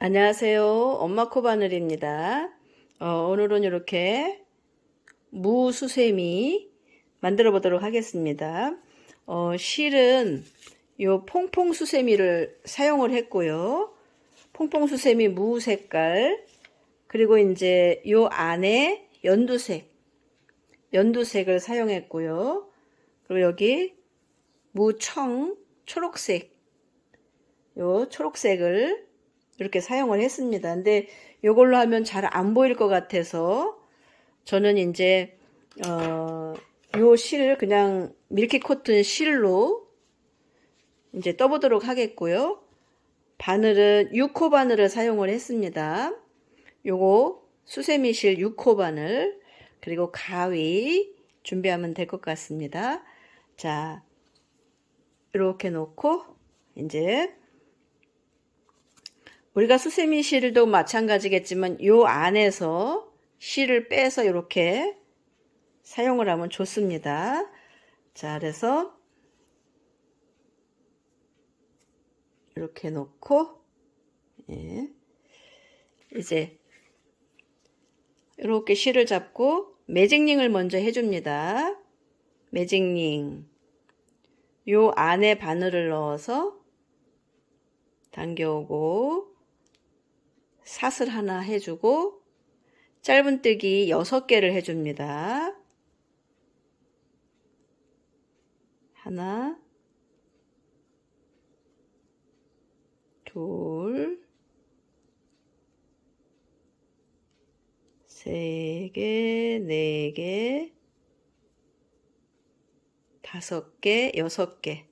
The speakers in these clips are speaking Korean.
안녕하세요. 엄마 코바늘입니다. 어, 오늘은 이렇게 무수세미 만들어 보도록 하겠습니다. 어, 실은 요 퐁퐁 수세미를 사용을 했고요. 퐁퐁 수세미 무 색깔 그리고 이제 요 안에 연두색 연두색을 사용했고요. 그리고 여기 무청 초록색 요 초록색을 이렇게 사용을 했습니다. 근데 이걸로 하면 잘 안 보일 것 같아서 저는 이제 어, 요실 그냥 밀키 코튼 실로 이제 떠보도록 하겠고요. 바늘은 6호 바늘을 사용을 했습니다. 요거 수세미 실 6호 바늘 그리고 가위 준비하면 될 것 같습니다. 자, 이렇게 놓고 이제 우리가 수세미 실도 마찬가지겠지만 요 안에서 실을 빼서 이렇게 사용을 하면 좋습니다. 자, 그래서 이렇게 놓고 예. 이제 이렇게 실을 잡고 매직링을 먼저 해줍니다. 매직링 요 안에 바늘을 넣어서 당겨오고 사슬 하나 해주고 짧은뜨기 6개를 해줍니다. 하나 둘 세 개, 네 개, 다섯 개, 여섯 개.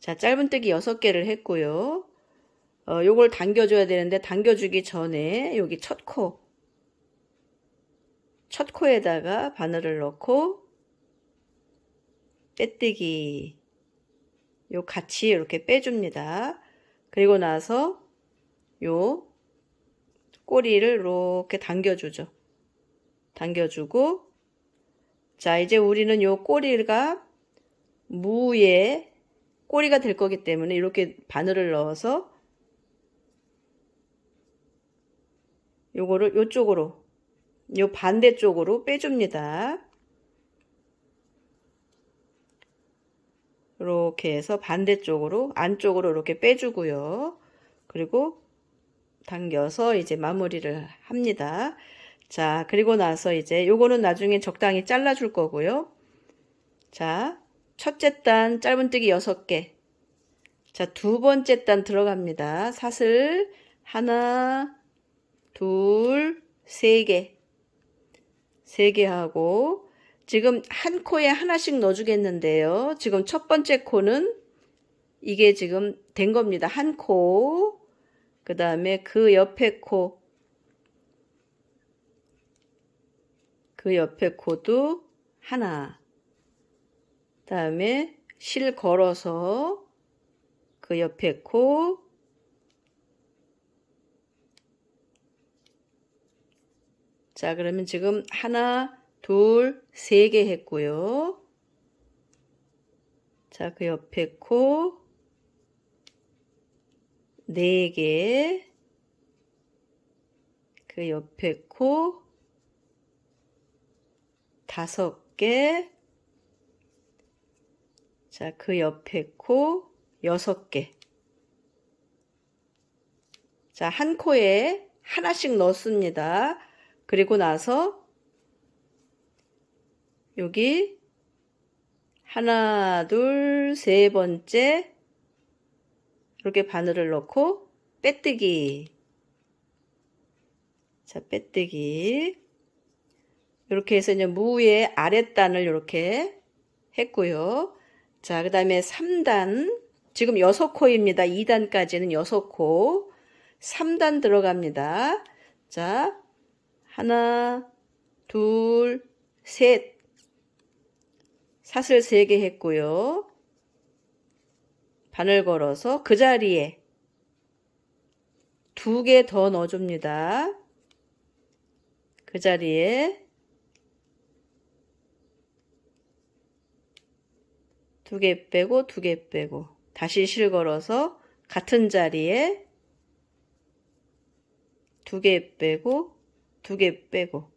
자, 짧은뜨기 여섯 개를 했고요. 어, 요걸 당겨줘야 되는데 당겨주기 전에 여기 첫 코, 첫 코에다가 바늘을 넣고 빼뜨기 요 같이 이렇게 빼줍니다. 그리고 나서 요 꼬리를 이렇게 당겨주죠. 당겨주고 자 이제 우리는 요 꼬리가 무에 꼬리가 될 거기 때문에 이렇게 바늘을 넣어서 요거를 요쪽으로 요 반대쪽으로 빼줍니다. 이렇게 해서 반대쪽으로 안쪽으로 이렇게 빼주고요. 그리고 당겨서 이제 마무리를 합니다. 자, 그리고 나서 이제 요거는 나중에 적당히 잘라줄 거고요. 자, 첫째 단 짧은뜨기 6개. 자, 두 번째 단 들어갑니다. 사슬 하나, 둘, 세 개. 세 개 하고 지금 한 코에 하나씩 넣어주겠는데요. 지금 첫 번째 코는 이게 지금 된 겁니다. 한 코, 그 다음에 그 옆에 코, 그 옆에 코도 하나, 그 다음에 실 걸어서 그 옆에 코, 자, 그러면 지금 하나, 둘, 세 개 했고요. 자, 그 옆에 코, 네 개, 그 옆에 코, 다섯 개, 자, 그 옆에 코, 여섯 개. 자, 한 코에 하나씩 넣습니다. 그리고 나서 여기 하나, 둘, 세 번째 이렇게 바늘을 넣고 빼뜨기. 자 빼뜨기. 이렇게 해서 이제 무의 아랫단을 이렇게 했고요. 자 그 다음에 3단. 지금 6코입니다. 2단까지는 6코. 3단 들어갑니다. 자 하나 둘 셋 사슬 3개 했고요. 바늘 걸어서 그 자리에 두 개 더 넣어줍니다. 그 자리에 두 개 빼고 두 개 빼고 다시 실 걸어서 같은 자리에 두 개 빼고, 두 개 빼고.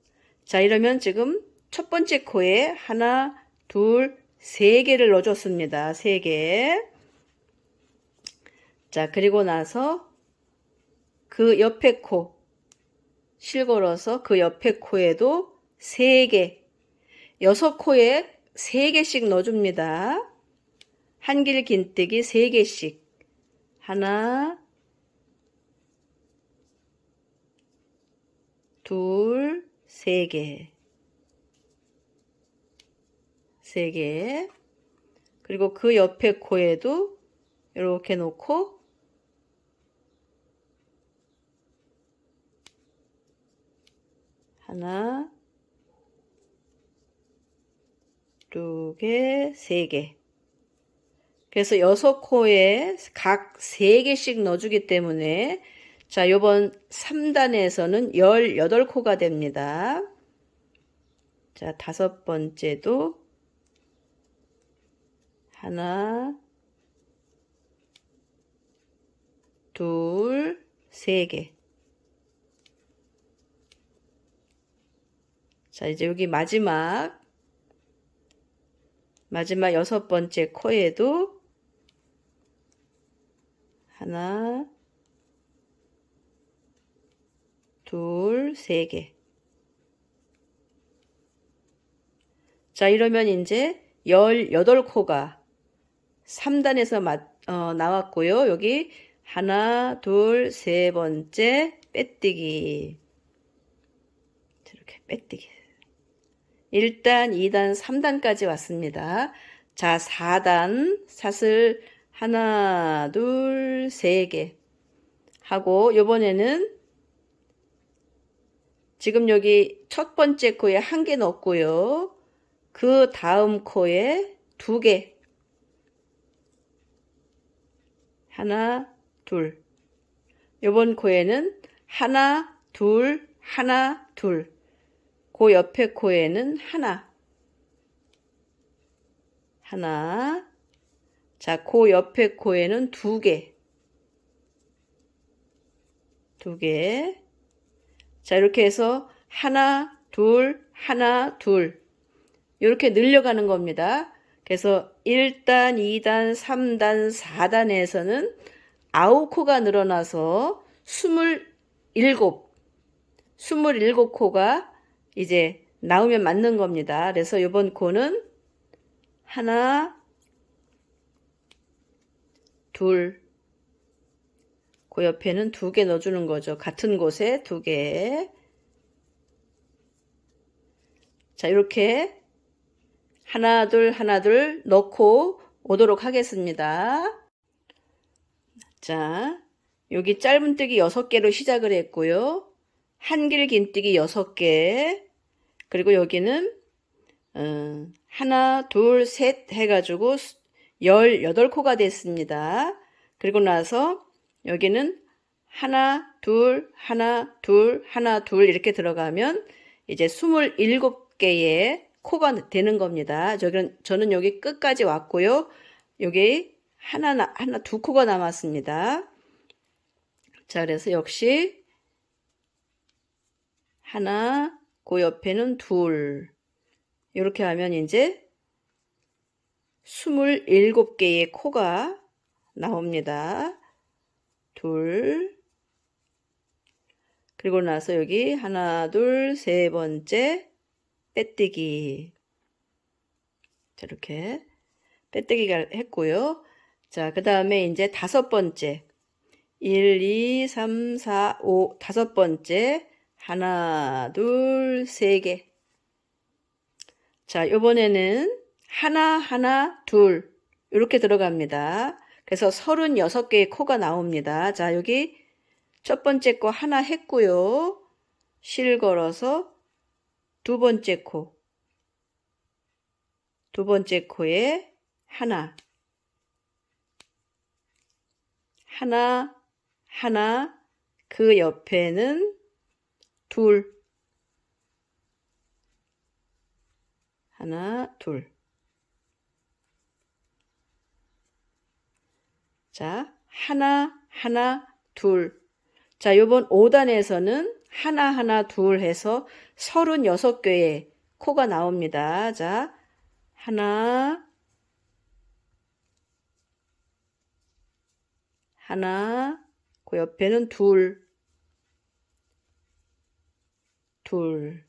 자, 이러면 지금 첫 번째 코에 하나, 둘, 세 개를 넣어줬습니다. 세 개. 자, 그리고 나서 그 옆에 코, 실걸어서 그 옆에 코에도 세 개, 여섯 코에 세 개씩 넣어줍니다. 한길 긴뜨기 세 개씩. 하나, 둘, 세 개. 세 개. 그리고 그 옆에 코에도 이렇게 놓고 하나, 두 개, 세 개. 그래서 여섯 코에 각 세 개씩 넣어주기 때문에 자, 요번 3단에서는 18코가 됩니다. 자, 다섯 번째도 하나, 둘, 세 개. 자, 이제 여기 마지막, 마지막 여섯 번째 코에도 하나, 둘, 세 개. 자, 이러면 이제 18코가 3단에서 맞, 어, 나왔고요. 여기 하나, 둘, 세 번째 빼뜨기. 이렇게 빼뜨기. 1단, 2단, 3단까지 왔습니다. 자, 4단 사슬 하나, 둘, 세 개 하고 요번에는 지금 여기 첫 번째 코에 한 개 넣었고요. 그 다음 코에 두 개. 하나, 둘. 요번 코에는 하나, 둘, 하나, 둘. 그 옆에 코에는 하나. 하나. 자, 그 옆에 코에는 두 개. 두 개. 자, 이렇게 해서 하나, 둘, 하나, 둘. 이렇게 늘려가는 겁니다. 그래서 1단, 2단, 3단, 4단에서는 9코가 늘어나서 27, 27코가 이제 나오면 맞는 겁니다. 그래서 이번 코는 하나, 둘, 그 옆에는 두 개 넣어주는 거죠. 같은 곳에 두 개. 자, 이렇게 하나, 둘, 하나, 둘 넣고 오도록 하겠습니다. 자, 여기 짧은뜨기 6개로 시작을 했고요. 한길 긴뜨기 6개. 그리고 여기는 어, 하나, 둘, 셋 해가지고 18코가 됐습니다. 그리고 나서 여기는 하나, 둘, 하나, 둘, 하나, 둘 이렇게 들어가면 이제 27개의 코가 되는 겁니다. 저는, 저는 여기 끝까지 왔고요. 여기 하나, 하나, 두 코가 남았습니다. 자, 그래서 역시 하나, 그 옆에는 둘. 이렇게 하면 이제 27개의 코가 나옵니다. 둘. 그리고 나서 여기 하나, 둘, 세 번째 빼뜨기. 이렇게 빼뜨기가 했고요. 자, 그 다음에 이제 다섯 번째. 1, 2, 3, 4, 5, 다섯 번째. 하나, 둘, 세 개. 자, 요번에는 하나, 하나, 둘. 이렇게 들어갑니다. 그래서 36개의 코가 나옵니다. 자, 여기 첫 번째 코 하나 했고요. 실 걸어서 두 번째 코. 두 번째 코에 하나. 하나, 하나, 그 옆에는 둘. 하나, 둘. 자, 하나, 하나, 둘. 자, 요번 5단에서는 하나, 하나, 둘 해서 36개의 코가 나옵니다. 자, 하나, 하나, 그 옆에는 둘, 둘.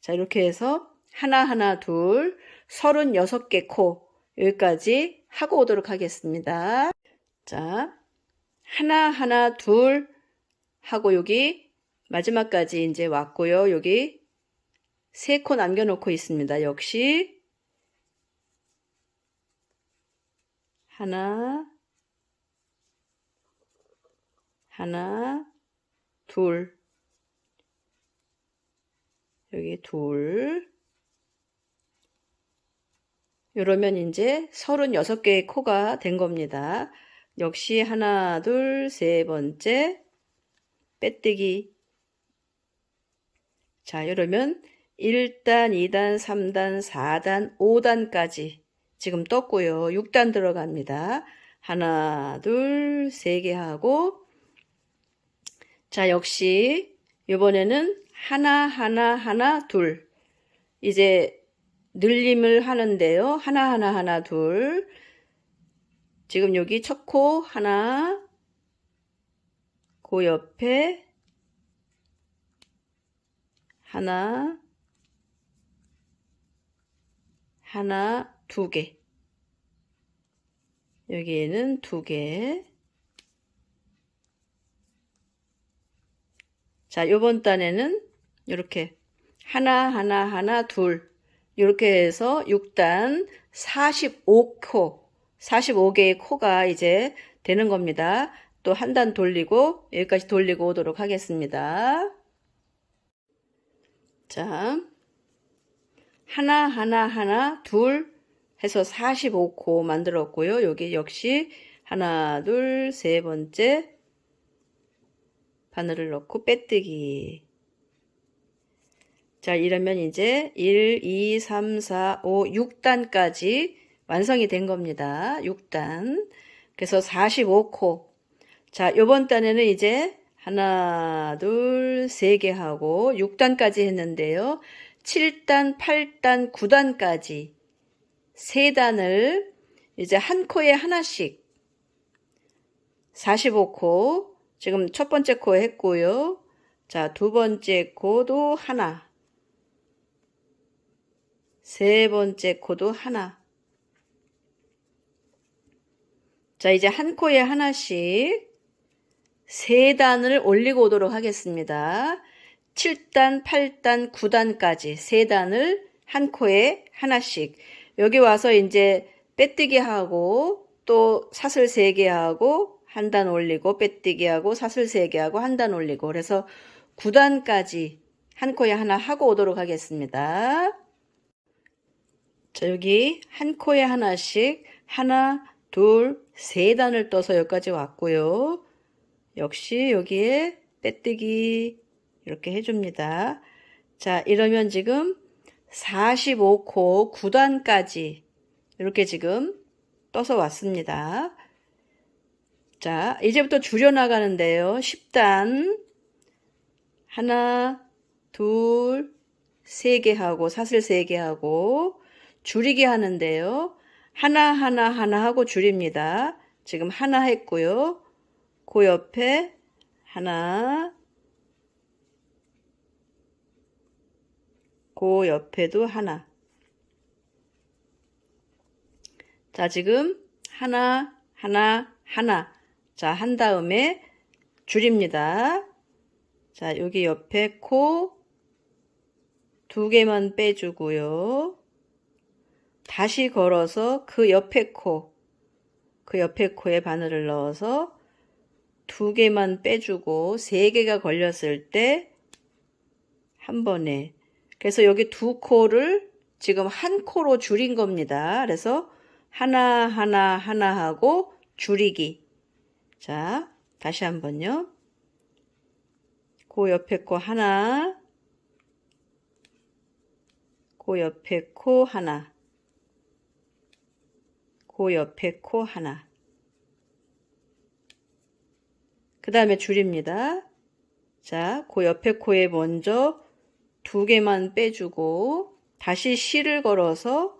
자, 이렇게 해서 하나, 하나, 둘, 36개 코, 여기까지 하고 오도록 하겠습니다. 자, 하나, 하나, 둘 하고 여기 마지막까지 이제 왔고요. 여기 세 코 남겨놓고 있습니다. 역시 하나, 하나, 둘, 여기 둘, 이러면 이제 36개의 코가 된 겁니다. 역시 하나, 둘, 세 번째 빼뜨기. 자, 이러면 1단, 2단, 3단, 4단, 5단까지 지금 떴고요. 6단 들어갑니다. 하나, 둘, 세 개 하고 자, 역시 이번에는 하나, 하나, 하나, 둘. 이제 늘림을 하는데요. 하나, 하나, 하나, 둘. 지금 여기 첫 코 하나, 그 옆에 하나, 하나, 두 개. 여기에는 두 개. 자, 요번 단에는 이렇게 하나, 하나, 하나, 둘. 이렇게 해서 6단 45코, 45개의 코가 이제 되는 겁니다. 또 한 단 돌리고 여기까지 돌리고 오도록 하겠습니다. 자, 하나, 하나, 하나, 둘 해서 45코 만들었고요. 여기 역시 하나, 둘, 세 번째 바늘을 넣고 빼뜨기. 자, 이러면 이제 1, 2, 3, 4, 5, 6단까지 완성이 된 겁니다. 6단. 그래서 45코. 자, 요번 단에는 이제 하나, 둘, 세 개 하고 6단까지 했는데요. 7단, 8단, 9단까지 세 단을 이제 한 코에 하나씩 45코 지금 첫 번째 코 했고요. 자, 두 번째 코도 하나. 세 번째 코도 하나. 자, 이제 한 코에 하나씩 세 단을 올리고 오도록 하겠습니다. 7단, 8단, 9단까지 세 단을 한 코에 하나씩. 여기 와서 이제 빼뜨기 하고 또 사슬 세 개 하고 한 단 올리고 빼뜨기 하고 사슬 세 개 하고 한 단 올리고 그래서 9단까지 한 코에 하나 하고 오도록 하겠습니다. 자, 여기 한 코에 하나씩 하나, 둘, 세 단을 떠서 여기까지 왔고요. 역시 여기에 빼뜨기 이렇게 해줍니다. 자, 이러면 지금 45코 9단까지 이렇게 지금 떠서 왔습니다. 자, 이제부터 줄여나가는데요. 10단 하나, 둘, 세 개 하고 사슬 세 개 하고 줄이기 하는데요. 하나 하나 하나 하고 줄입니다. 지금 하나 했고요. 그 옆에 하나 그 옆에도 하나 자 지금 하나 하나 하나 자 한 다음에 줄입니다. 자 여기 옆에 코 두 개만 빼주고요. 다시 걸어서 그 옆에 코, 그 옆에 코에 바늘을 넣어서 두 개만 빼주고 세 개가 걸렸을 때 한 번에 그래서 여기 두 코를 지금 한 코로 줄인 겁니다. 그래서 하나 하나 하나 하고 줄이기 자 다시 한번요. 그 옆에 코 하나 그 옆에 코 하나 그 옆에 코 하나. 그 다음에 줄입니다. 자, 그 옆에 코에 먼저 두 개만 빼주고 다시 실을 걸어서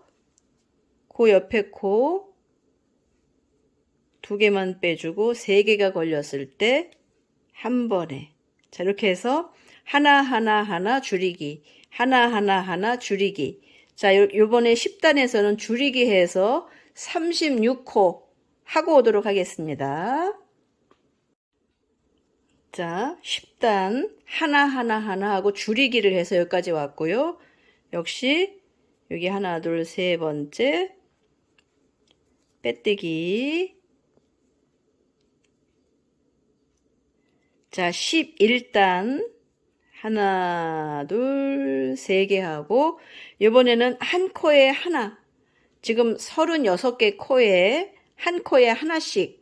그 옆에 코 두 개만 빼주고 세 개가 걸렸을 때 한 번에 자 이렇게 해서 하나 하나 하나 줄이기 하나 하나 하나 줄이기 자 요, 요번에 10단에서는 줄이기 해서 36코 하고 오도록 하겠습니다. 자, 10단 하나하나 하나 하고 줄이기를 해서 여기까지 왔고요. 역시 여기 하나, 둘, 세 번째 빼뜨기 자, 11단 하나, 둘, 세 개 하고 이번에는 한 코에 하나 지금 36개 코에 한 코에 하나씩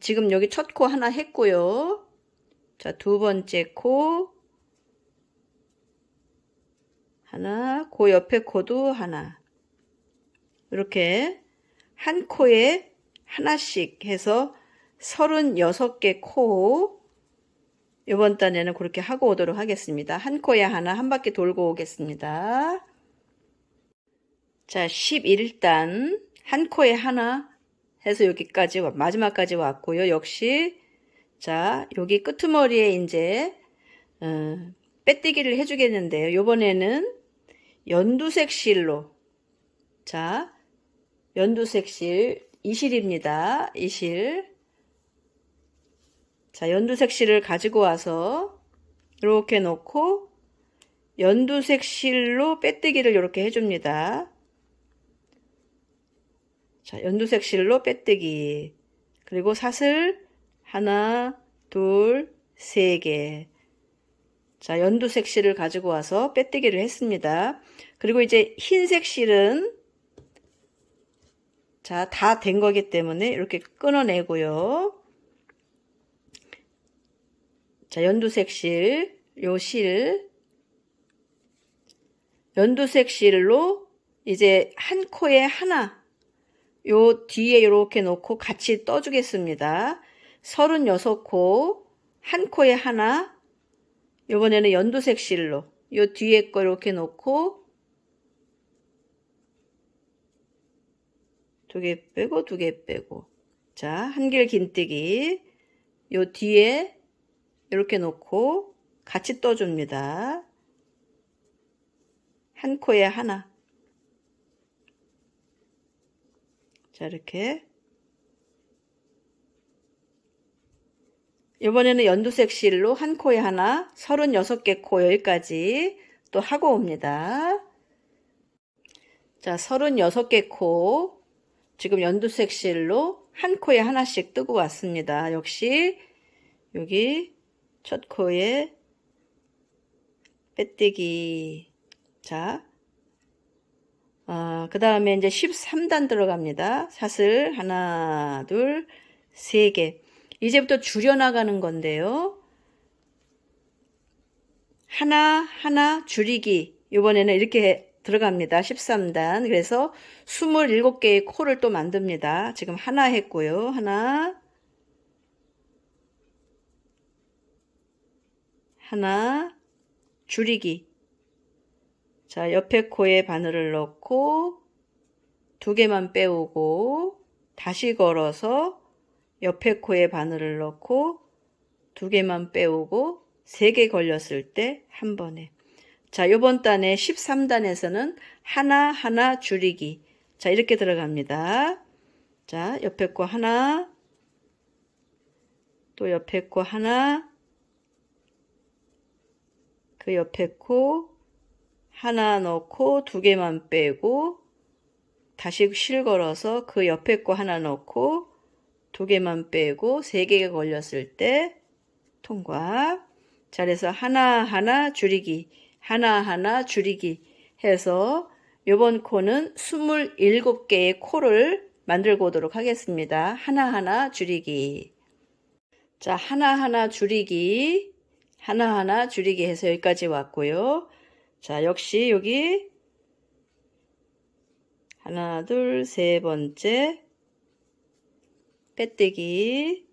지금 여기 첫 코 하나 했고요. 자, 두 번째 코 하나, 그 옆에 코도 하나. 이렇게 한 코에 하나씩 해서 36개 코 이번 단에는 그렇게 하고 오도록 하겠습니다. 한 코에 하나 한 바퀴 돌고 오겠습니다. 자, 11단 한 코에 하나 해서 여기까지 마지막까지 왔고요. 역시 자, 여기 끄트머리에 이제 어, 빼뜨기를 해주겠는데요. 요번에는 연두색 실로 자, 연두색 실 이실입니다. 이실 자, 연두색 실을 가지고 와서 이렇게 놓고 연두색 실로 빼뜨기를 이렇게 해줍니다. 자, 연두색 실로 빼뜨기. 그리고 사슬 하나, 둘, 세 개. 자, 연두색 실을 가지고 와서 빼뜨기를 했습니다. 그리고 이제 흰색 실은 자, 다 된 거기 때문에 이렇게 끊어내고요. 자, 연두색 실, 요 실, 연두색 실로 이제 한 코에 하나, 요 뒤에 이렇게 놓고 같이 떠주겠습니다. 36코, 한 코에 하나, 요번에는 연두색 실로, 요 뒤에 거 이렇게 놓고, 두 개 빼고, 두 개 빼고. 자, 한길 긴뜨기, 요 뒤에 이렇게 놓고 같이 떠줍니다. 한 코에 하나. 자, 이렇게. 이번에는 연두색 실로 한 코에 하나, 36개 코 여기까지 또 하고 옵니다. 자, 36개 코. 지금 연두색 실로 한 코에 하나씩 뜨고 왔습니다. 역시 여기 첫 코에 빼뜨기. 자, 어, 그 다음에 이제 13단 들어갑니다. 사슬 하나, 둘, 세 개. 이제부터 줄여나가는 건데요. 하나, 하나, 줄이기. 이번에는 이렇게 들어갑니다. 13단. 그래서 27개의 코를 또 만듭니다. 지금 하나 했고요. 하나, 하나, 줄이기. 자, 옆에 코에 바늘을 넣고 두 개만 빼오고 다시 걸어서 옆에 코에 바늘을 넣고 두 개만 빼오고 세 개 걸렸을 때 한 번에. 자, 요번 단에 13단에서는 하나 하나 줄이기. 자, 이렇게 들어갑니다. 자, 옆에 코 하나 또 옆에 코 하나 그 옆에 코 하나 넣고 두 개만 빼고 다시 실 걸어서 그 옆에 거 하나 넣고 두 개만 빼고 세 개가 걸렸을 때 통과. 자, 그래서 하나하나 줄이기, 하나하나 줄이기 해서 요번 코는 27개의 코를 만들고 오도록 하겠습니다. 하나하나 줄이기. 자, 하나하나 줄이기, 하나하나 줄이기 해서 여기까지 왔고요. 자, 역시 여기 하나, 둘, 세 번째 빼뜨기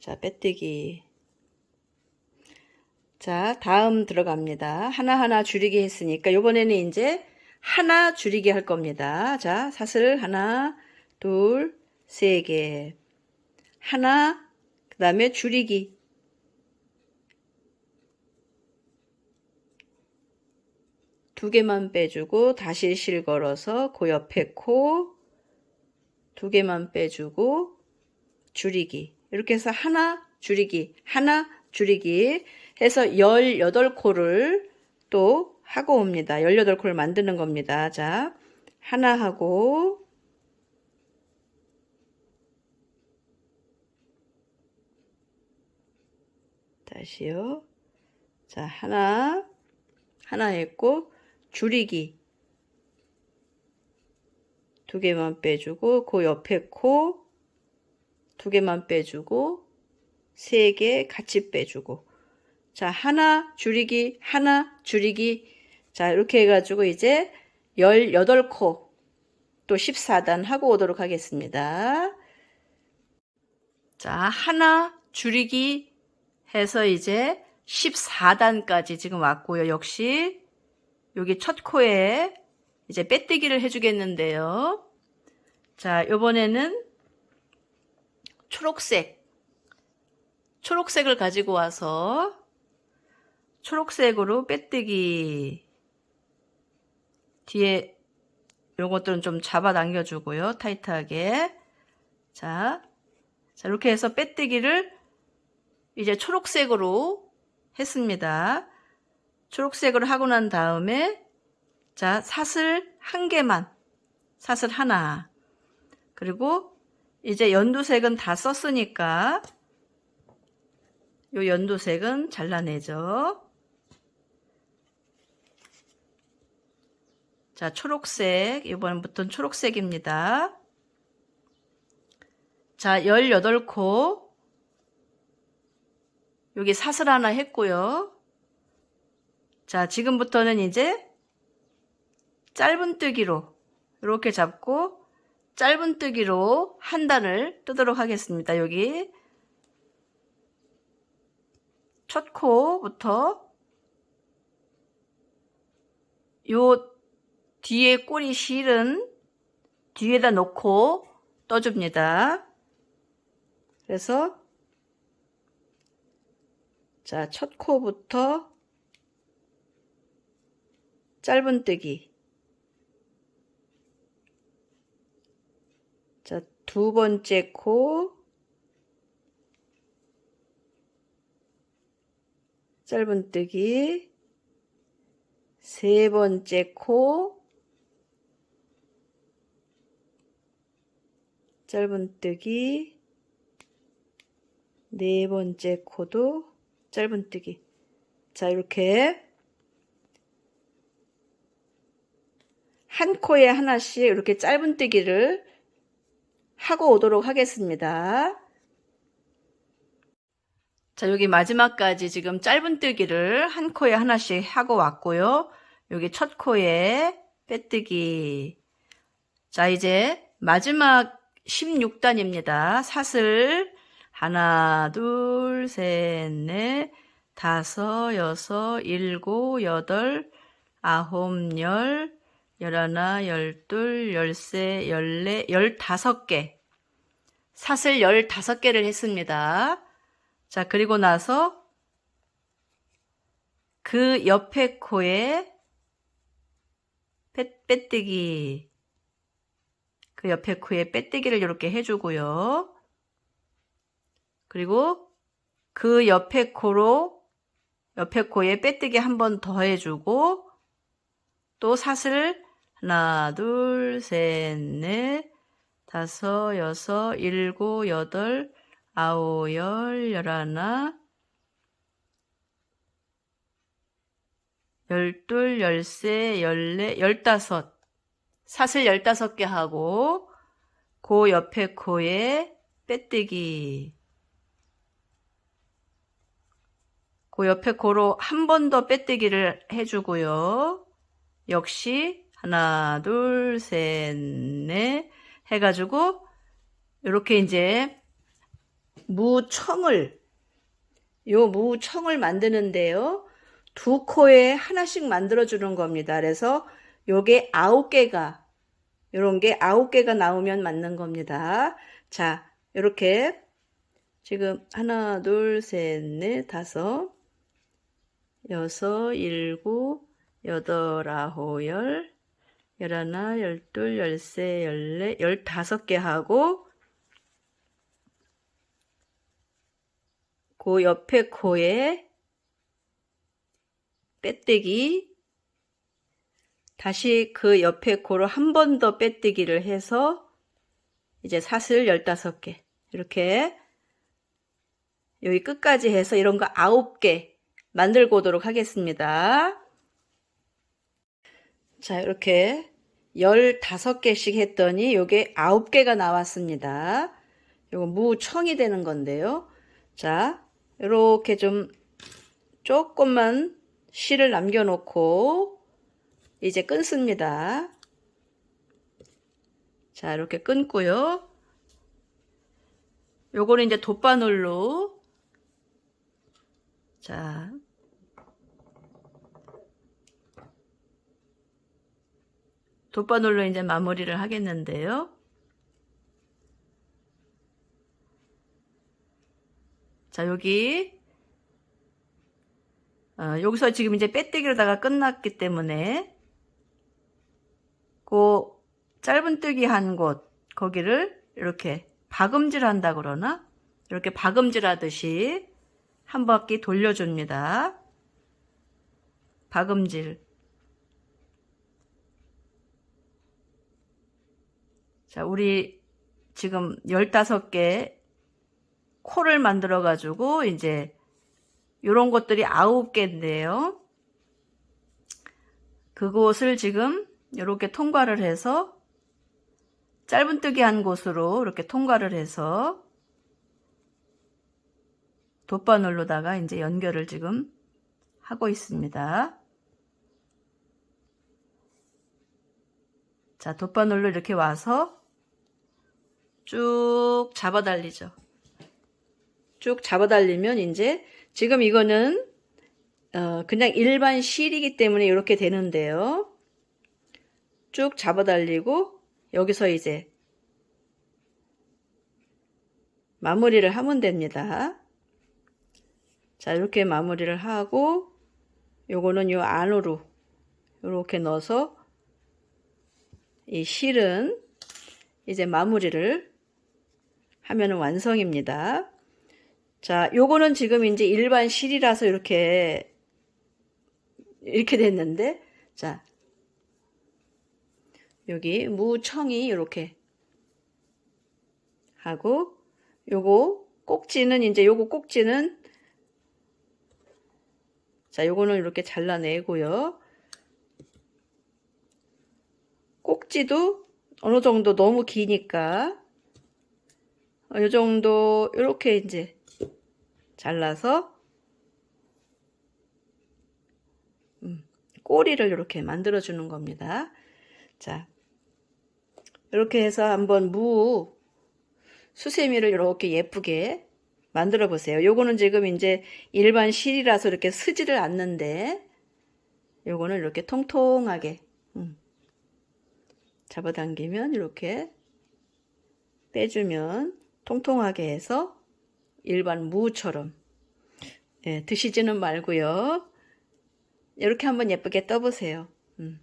자, 빼뜨기 자, 다음 들어갑니다. 하나하나 줄이기 했으니까 이번에는 이제 하나 줄이기 할 겁니다. 자, 사슬 하나, 둘, 세 개. 하나, 그 다음에 줄이기. 두 개만 빼주고 다시 실 걸어서 그 옆에 코 두 개만 빼주고 줄이기 이렇게 해서 하나 줄이기 하나 줄이기 해서 18코를 또 하고 옵니다. 18코를 만드는 겁니다. 자, 하나 하고 다시요. 자, 하나 하나 했고 줄이기. 두 개만 빼주고 그 옆에 코 두 개만 빼주고 세 개 같이 빼주고. 자 하나 줄이기 하나 줄이기. 자 이렇게 해가지고 이제 18코 또 14단 하고 오도록 하겠습니다. 자 하나 줄이기 해서 이제 14단까지 지금 왔고요 역시 여기 첫 코에 이제 빼뜨기를 해주겠는데요. 자, 요번에는 초록색, 초록색을 가지고 와서 초록색으로 빼뜨기 뒤에 요것들은 좀 잡아당겨 주고요. 타이트하게. 자, 자, 이렇게 해서 빼뜨기를 이제 초록색으로 했습니다. 초록색으로 하고 난 다음에 자 사슬 한 개만 사슬 하나 그리고 이제 연두색은 다 썼으니까 요 연두색은 잘라내죠. 자 초록색 이번부터는 초록색입니다. 자 18코 여기 사슬 하나 했고요. 자, 지금부터는 이제 짧은뜨기로 이렇게 잡고 짧은뜨기로 한 단을 뜨도록 하겠습니다. 여기 첫 코부터 요 뒤에 꼬리 실은 뒤에다 놓고 떠줍니다. 그래서 자, 첫 코부터 짧은뜨기. 자, 두 번째 코. 짧은뜨기. 세 번째 코. 짧은뜨기. 네 번째 코도 짧은뜨기 자 이렇게 한 코에 하나씩 이렇게 짧은뜨기를 하고 오도록 하겠습니다. 자, 여기 마지막까지 지금 짧은뜨기를 한 코에 하나씩 하고 왔고요. 여기 첫 코에 빼뜨기. 자, 이제 마지막 16단입니다. 사슬 하나, 둘, 셋, 넷, 다섯, 여섯, 일곱, 여덟, 아홉, 열, 열하나, 열둘, 열세, 열네, 열다섯 개. 사슬 열다섯 개를 했습니다. 자, 그리고 나서 그 옆에 코에 빼, 빼뜨기. 그 옆에 코에 빼뜨기를 이렇게 해주고요. 그리고 그 옆에 코로 옆에 코에 빼뜨기 한 번 더 해주고 또 사슬 하나, 둘, 셋, 넷, 다섯, 여섯, 일곱, 여덟, 아홉, 열, 열하나, 열둘, 열세, 열네, 열다섯. 사슬 열다섯 개 하고, 그 옆에 코에 빼뜨기. 그 옆에 코로 한 번 더 빼뜨기를 해주고요. 역시 하나, 둘, 셋, 넷 해가지고 이렇게 이제 무청을 요 무청을 만드는데요. 두 코에 하나씩 만들어 주는 겁니다. 그래서 요게 아홉 개가 요런 게 아홉 개가 나오면 맞는 겁니다. 자, 요렇게 지금 하나, 둘, 셋, 넷, 다섯, 여섯, 일곱, 여덟, 아홉, 열, 열하나, 열둘, 열세, 열네, 열다섯 개 하고 그 옆에 코에 빼뜨기. 다시 그 옆에 코로 한 번 더 빼뜨기를 해서 이제 사슬 15개. 이렇게 여기 끝까지 해서 이런 거 9개 만들고 오도록 하겠습니다. 자, 이렇게 15개씩 했더니 요게 9개가 나왔습니다. 요거 무청이 되는 건데요. 자, 이렇게 좀 조금만 실을 남겨놓고 이제 끊습니다. 자, 이렇게 끊고요. 요거는 이제 돗바늘로 자, 돗바늘로 이제 마무리를 하겠는데요. 자, 여기, 어, 여기서 지금 이제 빼뜨기로다가 끝났기 때문에, 그 짧은뜨기 한 곳, 거기를 이렇게 박음질 한다 그러나? 이렇게 박음질 하듯이 한 바퀴 돌려줍니다. 박음질. 자, 우리 지금 15개 코를 만들어 가지고 이제 요런 것들이 9개인데요. 그곳을 지금 이렇게 통과를 해서 짧은뜨기 한 곳으로 이렇게 통과를 해서 돗바늘로다가 이제 연결을 지금 하고 있습니다. 자, 돗바늘로 이렇게 와서 쭉 잡아 달리죠. 쭉 잡아 달리면 이제 지금 이거는 어, 그냥 일반 실이기 때문에 이렇게 되는데요. 쭉 잡아 달리고 여기서 이제 마무리를 하면 됩니다. 자, 이렇게 마무리를 하고 요거는 요 안으로 이렇게 넣어서 이 실은 이제 마무리를 하면 완성입니다. 자, 요거는 지금 이제 일반 실이라서 이렇게 이렇게 됐는데 자, 여기 무청이 이렇게 하고 요거 꼭지는 이제 요거 꼭지는 자, 요거는 이렇게 잘라내고요. 꼭지도 어느 정도 너무 기니까 어, 요 정도 이렇게 이제 잘라서 음, 꼬리를 이렇게 만들어 주는 겁니다. 자, 이렇게 해서 한번 무 수세미를 이렇게 예쁘게 만들어 보세요. 요거는 지금 이제 일반 실이라서 이렇게 쓰지를 않는데 요거는 이렇게 통통하게 음, 잡아당기면 이렇게 빼주면 통통하게 해서 일반 무처럼 예, 드시지는 말고요. 이렇게 한번 예쁘게 떠보세요. 음.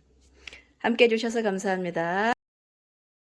함께 해주셔서 감사합니다.